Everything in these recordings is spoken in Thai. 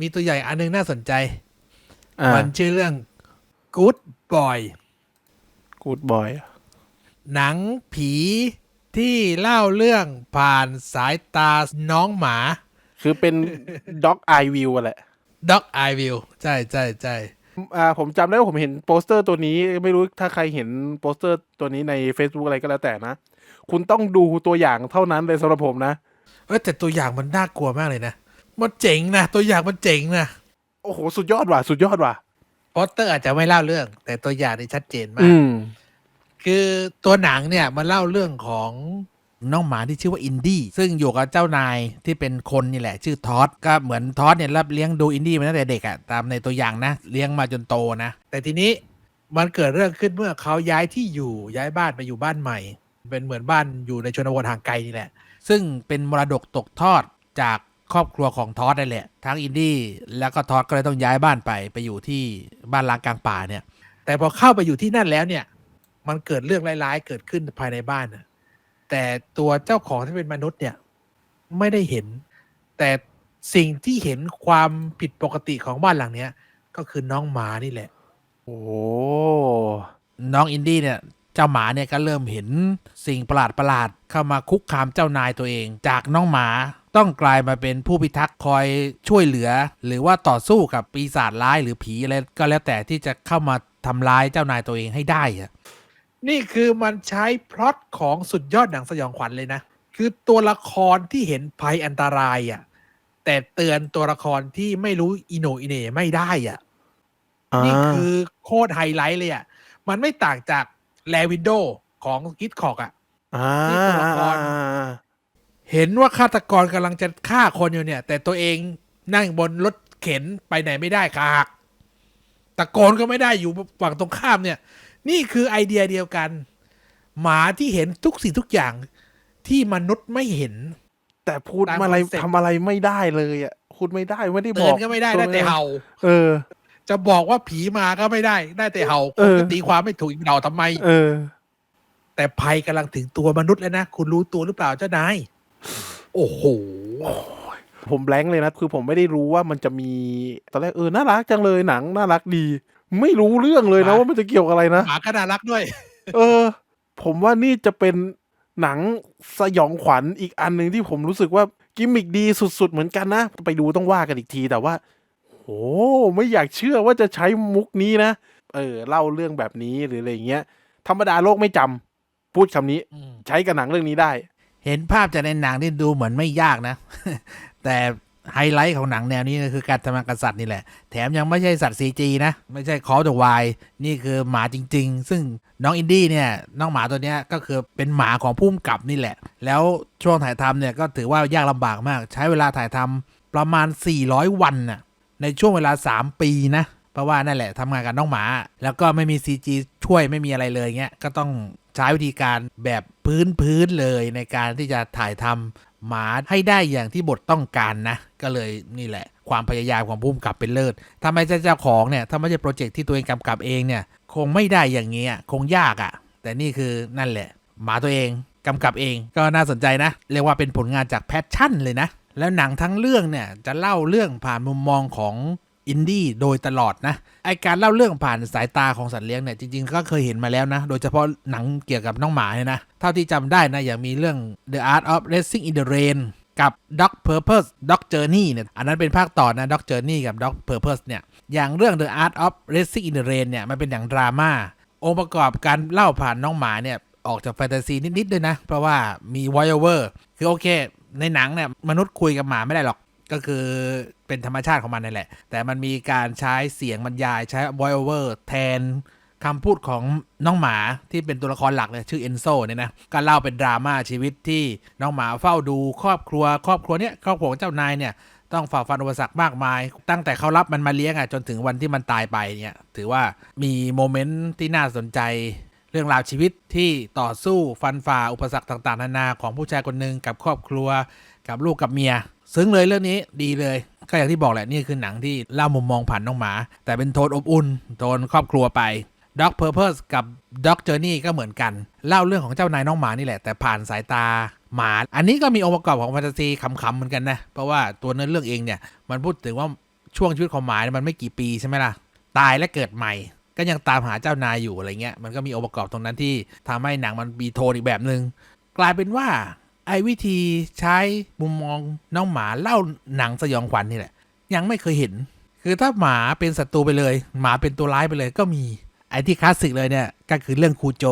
มีตัวใหญ่อันหนึงน่าสนใจอ่ามันชื่อเรื่อง Good Boy กูดบอยหนังผีที่เล่าเรื่องผ่านสายตาน้องหมา คือเป็นด็อกไอวิวแหละ Dog Eye View ใช่ใช่ใช่อ่าผมจำได้ว่าผมเห็นโปสเตอร์ตัวนี้ ไม่รู้ถ้าใครเห็นโปสเตอร์ตัวนี้ใน Facebook อะไรก็แล้วแต่นะ คุณต้องดูตัวอย่างเท่านั้นเลยสำหรับผมนะเออแต่ตัวอย่างมันน่ากลัวมากเลยนะ มันเจ๋งนะตัวอย่างมันเจ๋งนะโอ้โห สุดยอดว่ะ สุดยอดว่ะโปสเตอร์อาจจะไม่เล่าเรื่อง แต่ตัวอย่างนี่ชัดเจนมาอืกมคือตัวหนังเนี่ยมันเล่าเรื่องของน้องหมาที่ชื่อว่าอินดี้ซึ่งอยู่กับเจ้านายที่เป็นคนนี่แหละ ชื่อทอดก็เหมือนทอดเนี่ยรับเลี้ยงดูอินดี้มาตั้งแต่เด็กอะตามในตัวอย่างนะ เลี้ยงมาจนโตนะ แต่ทีนี้มันเกิดเรื่องขึ้นเมื่อเขาย้ายที่อยู่ย้ายบ้านไปอยู่บ้านใหม่ เป็นเหมือนบ้านอยู่ในชนบทห่างไกลนี่แหละ ซึ่งเป็นมรดกตกทอดจาก ครอบครัวของทอดนั่นแหละ ทั้งอินดี้แล้วก็ทอดก็เลยต้องย้ายบ้านไปไปอยู่ที่บ้านล้างกลางป่าเนี่ย แต่พอเข้าไปอยู่ที่นั่นแล้วเนี่ย มันเกิดเรื่องร้ายๆ เกิดขึ้นภายในบ้านน่ะแต่ตัวเจ้าของที่เป็นมนุษย์เนี่ยไม่ได้เห็น แต่สิ่งที่เห็นความผิดปกติของบ้านหลังเนี้ย ก็คือน้องหมานี่แหละ โอ้น้องอินดี้เนี่ยเจ้าหมาเนี่ยก็เริ่มเห็นสิ่งประหลาดประหลาดๆเข้ามาคุกคามเจ้านายตัวเอง จากน้องหมา ต้องกลายมาเป็นผู้พิทักษ์คอยช่วยเหลือ หรือว่าต่อสู้กับปีศาจร้ายหรือผีอะไรก็แล้วแต่ที่จะเข้ามาทำร้ายเจ้านายตัวเองให้ได้อะนี่คือมันใช้พล็อตของสุดยอดหนังสยองขวัญเลยนะ คือตัวละครที่เห็นภัยอันตรายอะแต่เตือนตัวละครที่ไม่รู้อิโหนอิเหน่ไม่ได้อะอ่านี่คือโคตรไฮไลท์เลยอะมันไม่ต่างจากแลวินโดของกิทคอกอะอ่าที่ตัวละคร เห็นว่าฆาตกรกำลังจะฆ่าคนอยู่เนี่ย แต่ตัวเองนั่งบนรถเข็นไปไหนไม่ได้ขาหักตะโกนก็ไม่ได้อยู่ฝั่งตรงข้ามเนี่ย นี่คือไอเดียเดียวกัน หมาที่เห็นทุกสิ่งทุกอย่างที่มนุษย์ไม่เห็น แต่พูดตามอะไรคอนเซ็ปต์ทำอะไรไม่ได้เลยอะพูดไม่ได้ไม่ได้บเตืออกนก็ไม่ได้ได้แต่เห่า เออ จะบอกว่าผีมาก็ไม่ได้ได้แต่เห่าเอคนอก็ตีความไม่ถูกอีกเห่าทำไม เออ แต่ภัยกำลังถึงตัวมนุษย์แล้วนะคุณรู้ตัวหรือเปล่าเจ้านาย โอ้โหผมแบงค์เลยนะ คือผมไม่ได้รู้ว่ามันจะมีตอนแรกเออน่ารักจังเลยหนังน่ารักดี ไม่รู้เรื่องเลยนะหมาว่ามันจะเกี่ยวกับอะไรนะหมาก็น่ารักด้วย เออ ผมว่านี่จะเป็นหนังสยองขวัญอีกอันหนึ่งที่ผมรู้สึกว่ากิมมิกดีสุด ๆ เหมือนกันนะ ไปดูต้องว่ากันอีกทีแต่ว่าโหไม่อยากเชื่อว่าจะใช้มุกนี้นะ เออ เล่าเรื่องแบบนี้หรืออะไรอย่างเงี้ย ธรรมดาโลกไม่จำพูดคำนี้ ใช้กับหนังเรื่องนี้ได้ เห็นภาพจากในหนังที่ดูเหมือนไม่ยากนะ แต่ไฮไลท์ของหนังแนวนี้ก็คือการทำงานกับสัตว์นี่แหละ แถมยังไม่ใช่สัตว์ CG นะ ไม่ใช่คอร์ดวายนี่คือหมาจริง ๆ ซึ่งน้องอินดี้เนี่ย น้องหมาตัวนี้ก็คือเป็นหมาของพุ่มกับนี่แหละ แล้วช่วงถ่ายทำเนี่ย ก็ถือว่ายากลำบากมาก ใช้เวลาถ่ายทำประมาณ 400 วันน่ะในช่วงเวลา 3 ปีนะ เพราะว่านั่นแหละทำงานกับน้องหมา แล้วก็ไม่มี CG ช่วยไม่มีอะไรเลยเงี้ยก็ต้อง ใช้วิธีการแบบพื้นพื้นๆเลยในการที่จะถ่ายทำหมาให้ได้อย่างที่บทต้องการนะ ก็เลยนี่แหละ ความพยายามของผู้กำกับเป็นเลิศถ้าไมเจ้าของเนี่ยถ้าไม่ใช่โปรเจกต์ที่ตัวเองกำกับเองเนี่ย คงไม่ได้อย่างเงี้ยคงยากอะ่ะ แต่นี่คือนั่นแหละ หมาตัวเองกำกับเองก็น่าสนใจนะ เรียกว่าเป็นผลงานจากแพชชั่นเลยนะ แล้วหนังทั้งเรื่องเนี่ยจะเล่าเรื่องผ่านมุมมองของ อินดี้โดยตลอดนะไอการเล่าเรื่องผ่านสายตาของสัตว์เลี้ยงเนี่ยจริงๆ ก็เคยเห็นมาแล้วนะ โดยเฉพาะหนังเกี่ยวกับน้องหมาเนี่ยนะ เท่าที่จำได้นะ อย่างมีเรื่อง The Art of Racing in the Rain กับ Dog Purpose Dog Journey เนี่ย อันนั้นเป็นภาคต่อนะ Dog Journey กับ Dog Purpose เนี่ย อย่างเรื่อง The Art of Racing in the Rain เนี่ย มันเป็นอย่างดราม่า องค์ประกอบการเล่าผ่านน้องหมาเนี่ย ออกจากแฟนตาซีนิดๆด้วยนะ เพราะว่ามี voice over คือโอเค ในหนังเนี่ย มนุษย์คุยกับหมาไม่ได้หรอก ก็คือเป็นธรรมชาติของมันนั่นแหละ แต่มันมีการใช้เสียงบรรยายใช้ voice over แทนคำพูดของน้องหมาที่เป็นตัวละครหลักเลยชื่อเอนโซเนี่ยนะก็เล่าเป็นดราม่าชีวิตที่น้องหมาเฝ้าดูครอบครัว ครอบครัวเนี้ยครอบครัวของเจ้านายเนี่ยต้องฝ่าฟันอุปสรรคมากมาย ตั้งแต่เขารับมันมาเลี้ยงอะจนถึงวันที่มันตายไปเนี่ยถือว่ามีโมเมนต์ที่น่าสนใจ เรื่องราวชีวิตที่ต่อสู้ฟันฝ่าอุปสรรคต่างๆนานาของผู้ชายคนหนึ่งกับครอบครัวกับลูกกับเมีย ซึ้งเลยเรื่องนี้ดีเลยก็อย่างที่บอกแหละนี่คือหนังที่เล่ามุมมองผ่านน้องหมา แต่เป็นโทนอบอุ่นโทนครอบครัวไป Dog Purpose กับ Dog Journey ก็เหมือนกัน เล่าเรื่องของเจ้านายน้องหมานี่แหละแต่ผ่านสายตาหมา อันนี้ก็มีองค์ประกอบของแฟนตาซีขำๆเหมือนกันนะ เพราะว่าตัวเนื้อเรื่องเองเนี่ย มันพูดถึงว่าช่วงชีวิตของหมานี่มันไม่กี่ปีใช่ไหมล่ะ ตายและเกิดใหม่ ก็ยังตามหาเจ้านายอยู่อะไรเงี้ยมันก็มีองค์ประกอบตรงนั้นที่ทำให้หนังมันมีโทนอีกแบบหนึง่งกลายเป็นว่า ไอ้วิธีใช้มุมมองน้องหมาเล่าหนังสยองขวัญนี่แหละ ยังไม่เคยเห็น คือถ้าหมาเป็นศัตรูไปเลย หมาเป็นตัวร้ายไปเลยก็มี ไอ้ที่คลาสสิกเลยเนี่ยก็คือเรื่องคูโจ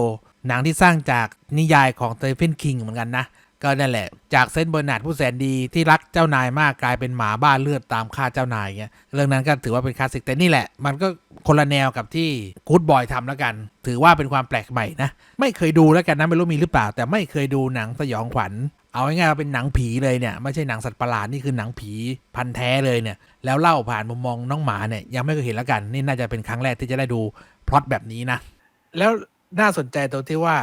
หนังที่สร้างจากนิยายของเตฟนคิงเหมือนกันนะ ก็นั่นแหละ จากเซนเบอร์นาร์ดผู้แสนดีที่รักเจ้านายมากกลายเป็นหมาบ้าเลือดตามฆ่าเจ้านายเงี้ยเรื่องนั้นก็ถือว่าเป็นคลาสสิกแต่นี่แหละ มันก็คนละแนวกับที่กู๊ดบอยทำแล้วกัน ถือว่าเป็นความแปลกใหม่นะ ไม่เคยดูแล้วกันนะไม่รู้มีหรือเปล่า แต่ไม่เคยดูหนังสยองขวัญเอาง่ายๆเป็นหนังผีเลยเนี่ยไม่ใช่หนังสัตว์ประหลาดนี่คือหนังผีพันแท้เลยเนี่ยแล้วเล่าผ่านมุมมองน้องหมาเนี่ยยังไม่เคยเห็นแล้วกัน นี่น่าจะเป็นครั้งแรกที่จะได้ดูพล็อตแบบนี้นะแล้วน่าสนใจตรงที่ว่า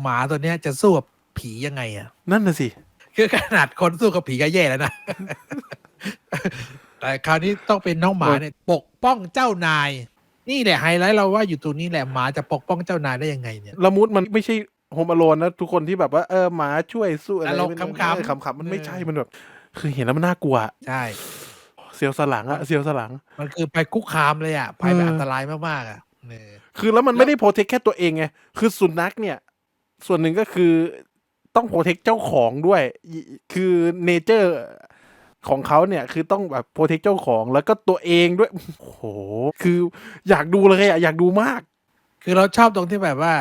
หมาตัวเนี้ยจะสู้กับ ผียังไงอะนั่นน่ะสิ คือขนาดคนสู้กับผีก็แย่แล้วนะ แต่คราวนี้ต้องเป็นน้องหมาเนี่ย ปกป้องเจ้านาย นี่แหละไฮไลท์เราว่าอยู่ตรงนี้แหละหมาจะปกป้องเจ้านายได้ยังไงเนี่ย ละมุดมันไม่ใช่โฮมอโลนนะทุกคนที่แบบว่าเออหมาช่วยสู้อะไรตลกไม่ขำๆ เออขำๆมันไม่เออใช่มันแบบคือเห็นแล้วมันน่ากลัวใช่ เสียวสนหลังอะเสียวสนหลัง มันคือภัยคุกคามเลยอะภัยแบบเอออัอันตรายมากๆอะเออ คือแล้วมันไม่ได้โปรเทคแค่ตัวเองไง คือสุนัขเนี่ย ส่วนหนึ่งก็คือ ต้องโปรเทคเจ้าของด้วยอีคือเนเจอร์ของเขาเนี่ยคือต้องแบบโปรเทคเจ้าของแล้วก็ตัวเองด้วยโอ้โหคืออยากดูเลยอะอยากดูมาก คือเราชอบตรงที่แบบว่า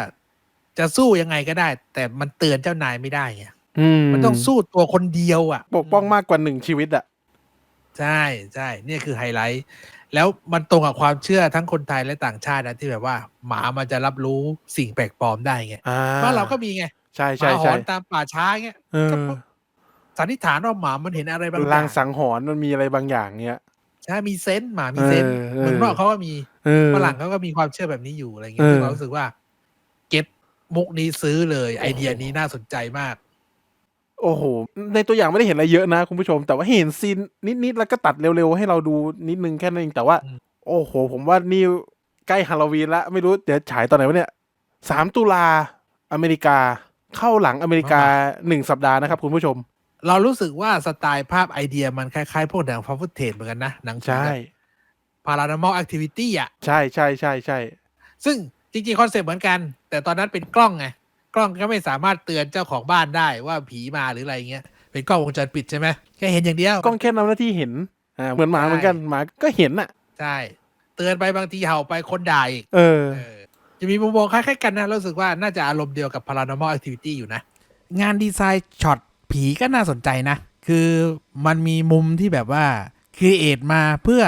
จะสู้ยังไงก็ได้ แต่มันเตือนเจ้านายไม่ได้ไงอืมมันต้องสู้ตัวคนเดียวอะ ปกป้องมากกว่าหนึ่งชีวิตอะใช่ใช่เนี่ยคือไฮไลท์ แล้วมันตรงกับความเชื่อทั้งคนไทยและต่างชาตินะที่แบบว่า หมามันจะรับรู้สิ่งแปลกปลอมได้ไงอ่าบ้านเราก็มีไง ใช่หใช่มาหอใช่นตามป่าช้าเงี้ยเออก็สันนิษฐานว่าหมามันเห็นอะไรบางอย่าลางงสังหรณ์มันมีอะไรบางอย่างเนี้ย ใช่มีเซนส์หมามีเซนส์เออเออ เมืองนอกเขาก็มีเออ ฝรั่งเขาก็มีความเชื่อแบบนี้อยู่อะไรเงี้เอยอซึ่งเรารู้สึกว่า เก็ตมุกนี้ซื้อเลย ไอเดียนี้น่าสนใจมาก โอ้โห ในตัวอย่างไม่ได้เห็นอะไรเยอะนะคุณผู้ชม แต่ว่าเห็นซีนนิดๆ แล้วก็ตัดเร็วๆ ให้เราดูนิดนึงแค่นั้นเอง แต่ว่า อืม โอ้โห ผมว่านี่ใกล้ฮาโลวีนละ ไม่รู้ เดี๋ยวฉายตอนไหนวะเนี่ยสามตุลาอเมริกา เข้าหลังอเมริกาหนึ่งสัปดาห์นะครับคุณผู้ชม เรารู้สึกว่าสไตล์ภาพไอเดียมันคล้ายๆ พวกหนังฟาฟุตเทจเหมือนกันนะ หนังใช่พารา n o ม a l แอคทิวิตี้อะ ใช่ใช่ใช่ใช่ซึ่งจริงๆ คอนเซ็ปต์เหมือนกัน แต่ตอนนั้นเป็นกล้องไง กล้องก็ไม่สามารถเตือนเจ้าของบ้านได้ว่าผีมาหรืออะไรเงี้ย เป็นกล้องวงจรปิดใช่ไหมแค่เห็นอย่างเดียว กล้องแค่นำหน้าที่เห็น อ่า เหมือนหมาเหมือนกัน หมาก็เห็นน่ะ ใช่ เตือนไปบางทีเห่าไปคนด่าอีก เออเออ จะมีมุมมองคล้ายๆกันนะรู้สึกว่าน่าจะอารมณ์เดียวกับ paranormal activity อยู่นะ งานดีไซน์ช็อตผีก็น่าสนใจนะ คือมันมีมุมที่แบบว่าครีเอทมาเพื่อ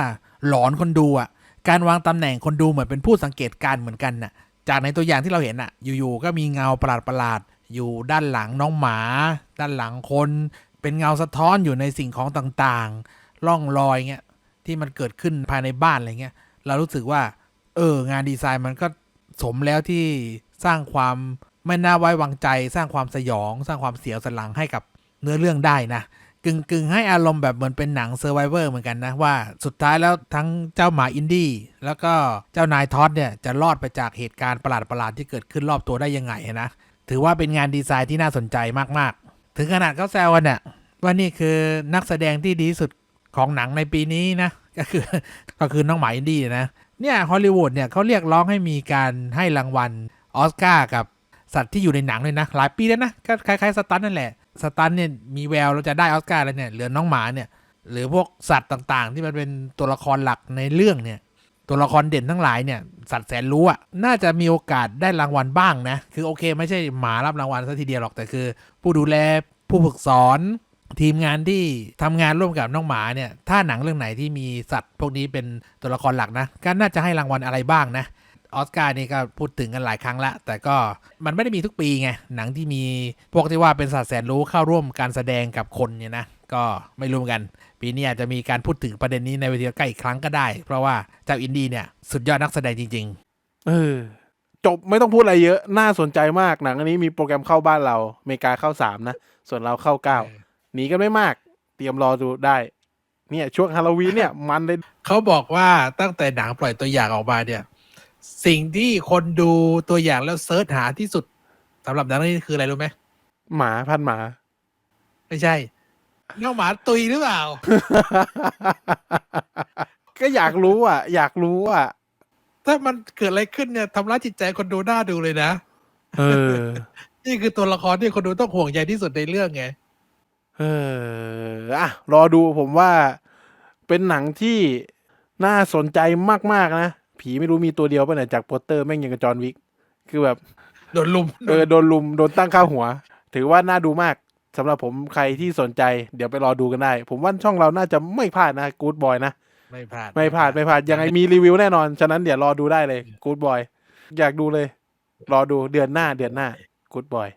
หลอนคนดูอะการวางตำแหน่งคนดูเหมือนเป็นผู้สังเกตการ์เหมือนกันน่ะ จากในตัวอย่างที่เราเห็นอะอยู่ๆก็มีเงาประหลาดๆอยู่ด้านหลังน้องหมา ด้านหลังคน เป็นเงาสะท้อนอยู่ในสิ่งของต่างๆร่องรอยเงี้ยที่มันเกิดขึ้นภายในบ้านอะไรเงี้ยเรารู้สึกว่า เอองานดีไซน์มันก็ สมแล้วที่สร้างความไม่น่าไว้วางใจ สร้างความสยอง สร้างความเสียวสันหลังให้กับเนื้อเรื่องได้นะกึ่งกึ่งให้อารมณ์แบบเหมือนเป็นหนังเซอร์ไวเวอร์เหมือนกันนะว่าสุดท้ายแล้วทั้งเจ้าหมาอินดี้แล้วก็เจ้านายท็อดเนี่ยจะรอดไปจากเหตุการณ์ประหลาดๆที่เกิดขึ้นรอบตัวได้ยังไงนะถือว่าเป็นงานดีไซน์ที่น่าสนใจมากๆ ถึงขนาดเขาแซวกันเนี่ยว่านี่คือนักแสดงที่ดีสุดของหนังในปีนี้นะ ก็คือก็คือน้องหมาอินดี้นะ เนี่ยฮอลลีวูดเนี่ยเขาเรียกร้องให้มีการให้รางวัลออสการ์กับสัตว์ที่อยู่ในหนังเลยนะ หลายปีแล้วนะก็คล้ายๆสตันนั่นแหละสตันเนี่ยมีแววเราจะได้ออสการ์แล้วเนี่ยเหลือน้องหมาเนี่ยหรือพวกสัตว์ต่างๆ ที่มันเป็นตัวละครหลักในเรื่องเนี่ยตัวละครเด่นทั้งหลายเนี่ยสัตว์แสนรู้อะน่าจะมีโอกาสได้รางวัลบ้างนะ คือโอเค ไม่ใช่หมารับรางวัลซะทีเดียวหรอกแต่คือ ผู้ดูแลผู้ฝึกสอน ทีมงานที่ทำงานร่วมกับน้องหมาเนี่ย ถ้าหนังเรื่องไหนที่มีสัตว์พวกนี้เป็นตัวละครหลักนะ ก็น่าจะให้รางวัลอะไรบ้างนะ ออสการ์นี่ก็พูดถึงกันหลายครั้งละ แต่ก็มันไม่ได้มีทุกปีไง หนังที่มีพวกที่ว่าเป็นสัตว์แสนรู้เข้าร่วมการแสดงกับคนเนี่ยนะ ก็ไม่รู้กัน ปีนี้อาจจะมีการพูดถึงประเด็นนี้ในเวทีใกล้อีกครั้งก็ได้ เพราะว่าเจ้าอินดี้เนี่ยสุดยอดนักแสดงจริงเออจบไม่ต้องพูดอะไรเยอะ น่าสนใจมาก หนังอันนี้มีโปรแกรมเข้าบ้านเราอเมริกาเข้าสามนะ ส่วนเราเข้าเก้า หนีกันไม่มาก เตรียมรอดูได้ เนี่ย ช่วงฮาโลวีนเนี่ยมันเลย เขาบอกว่าตั้งแต่หนังปล่อยตัวอย่างออกมาเนี่ย สิ่งที่คนดูตัวอย่างแล้วเซิร์ชหาที่สุดสำหรับหนังเรื่องนี้คืออะไรรู้ไหมหมาพันหมา ไม่ใช่น้องหมาตุยหรือเปล่า ก็อยากรู้อะ อยากรู้อะ ถ้ามันเกิดอะไรขึ้นเนี่ยทำร้ายจิตใจคนดูหน้าดูเลยนะ เออ นี่คือตัวละครที่คนดูต้องห่วงใยที่สุดในเรื่องไง เอออะรอดูผมว่าเป็นหนังที่น่าสนใจมากๆนะ ผีไม่รู้มีตัวเดียวป่ะเนี่ยจากโปสเตอร์แม่งยังกับจอห์นวิก คือแบบ โดนลุมเออโดนลุม โดนตั้งค่าหัว ถือว่าน่าดูมากสำหรับผมใครที่สนใจ เดี๋ยวไปรอดูกันได้ ผมว่าช่องเราน่าจะไม่พลาดนะกู๊ดบอยนะ ไม่พลาด ไม่พลาดไม่พลาดยังไงมีรีวิวแน่นอน ฉะนั้นเดี๋ยวรอดูได้เลยกู๊ดบอยอยากดูเลย รอดูเดือนหน้าเดือนหน้ากู๊ดบอย